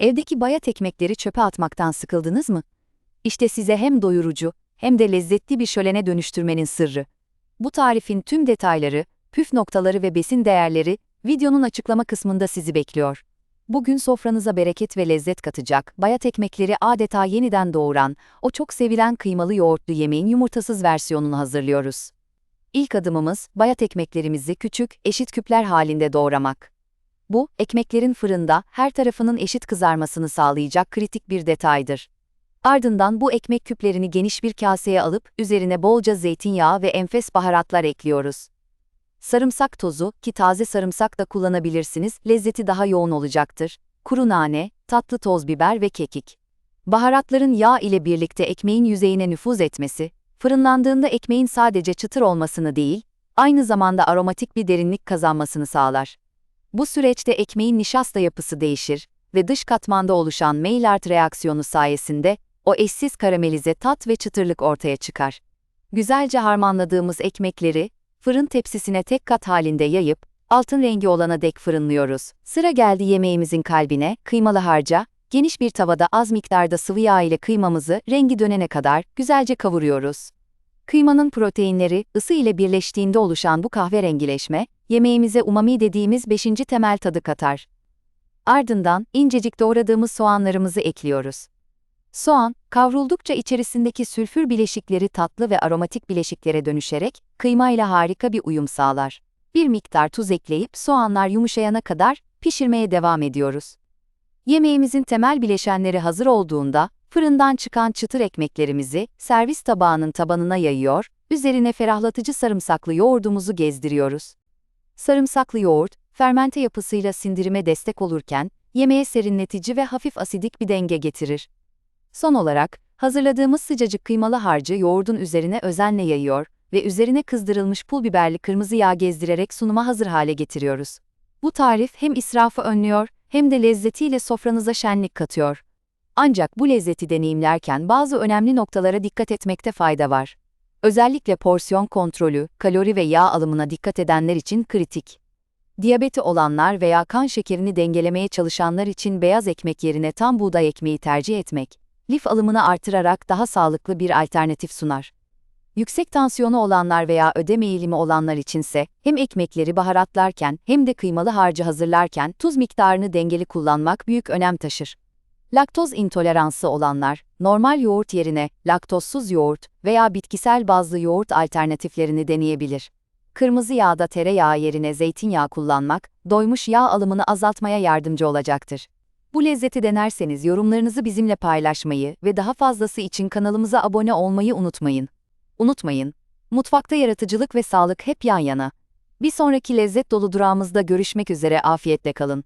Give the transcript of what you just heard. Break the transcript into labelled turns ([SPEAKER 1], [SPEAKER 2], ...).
[SPEAKER 1] Evdeki bayat ekmekleri çöpe atmaktan sıkıldınız mı? İşte size hem doyurucu hem de lezzetli bir şölene dönüştürmenin sırrı. Bu tarifin tüm detayları, püf noktaları ve besin değerleri videonun açıklama kısmında sizi bekliyor. Bugün sofranıza bereket ve lezzet katacak, bayat ekmekleri adeta yeniden doğuran, o çok sevilen kıymalı yoğurtlu yemeğin yumurtasız versiyonunu hazırlıyoruz. İlk adımımız, bayat ekmeklerimizi küçük, eşit küpler halinde doğramak. Bu, ekmeklerin fırında her tarafının eşit kızarmasını sağlayacak kritik bir detaydır. Ardından bu ekmek küplerini geniş bir kaseye alıp üzerine bolca zeytinyağı ve enfes baharatlar ekliyoruz. Sarımsak tozu, ki taze sarımsak da kullanabilirsiniz, lezzeti daha yoğun olacaktır. Kuru nane, tatlı toz biber ve kekik. Baharatların yağ ile birlikte ekmeğin yüzeyine nüfuz etmesi, fırınlandığında ekmeğin sadece çıtır olmasını değil, aynı zamanda aromatik bir derinlik kazanmasını sağlar. Bu süreçte ekmeğin nişasta yapısı değişir ve dış katmanda oluşan Maillard reaksiyonu sayesinde o eşsiz karamelize tat ve çıtırlık ortaya çıkar. Güzelce harmanladığımız ekmekleri fırın tepsisine tek kat halinde yayıp altın rengi olana dek fırınlıyoruz. Sıra geldi yemeğimizin kalbine, kıymalı harca, geniş bir tavada az miktarda sıvı yağ ile kıymamızı rengi dönene kadar güzelce kavuruyoruz. Kıymanın proteinleri ısı ile birleştiğinde oluşan bu kahverengileşme, yemeğimize umami dediğimiz beşinci temel tadı katar. Ardından incecik doğradığımız soğanlarımızı ekliyoruz. Soğan, kavruldukça içerisindeki sülfür bileşikleri tatlı ve aromatik bileşiklere dönüşerek kıymayla harika bir uyum sağlar. Bir miktar tuz ekleyip soğanlar yumuşayana kadar pişirmeye devam ediyoruz. Yemeğimizin temel bileşenleri hazır olduğunda fırından çıkan çıtır ekmeklerimizi servis tabağının tabanına yayıyor, üzerine ferahlatıcı sarımsaklı yoğurdumuzu gezdiriyoruz. Sarımsaklı yoğurt, fermente yapısıyla sindirime destek olurken, yemeğe serinletici ve hafif asidik bir denge getirir. Son olarak, hazırladığımız sıcacık kıymalı harcı yoğurdun üzerine özenle yayıyor ve üzerine kızdırılmış pul biberli kırmızı yağ gezdirerek sunuma hazır hale getiriyoruz. Bu tarif hem israfı önlüyor hem de lezzetiyle sofranıza şenlik katıyor. Ancak bu lezzeti deneyimlerken bazı önemli noktalara dikkat etmekte fayda var. Özellikle porsiyon kontrolü, kalori ve yağ alımına dikkat edenler için kritik. Diyabeti olanlar veya kan şekerini dengelemeye çalışanlar için beyaz ekmek yerine tam buğday ekmeği tercih etmek, lif alımını artırarak daha sağlıklı bir alternatif sunar. Yüksek tansiyonu olanlar veya ödem eğilimi olanlar içinse hem ekmekleri baharatlarken hem de kıymalı harcı hazırlarken tuz miktarını dengeli kullanmak büyük önem taşır. Laktoz intoleransı olanlar, normal yoğurt yerine laktozsuz yoğurt veya bitkisel bazlı yoğurt alternatiflerini deneyebilir. Kırmızı yağda tereyağı yerine zeytinyağı kullanmak, doymuş yağ alımını azaltmaya yardımcı olacaktır. Bu lezzeti denerseniz yorumlarınızı bizimle paylaşmayı ve daha fazlası için kanalımıza abone olmayı unutmayın. Unutmayın, mutfakta yaratıcılık ve sağlık hep yan yana. Bir sonraki lezzet dolu durağımızda görüşmek üzere afiyetle kalın.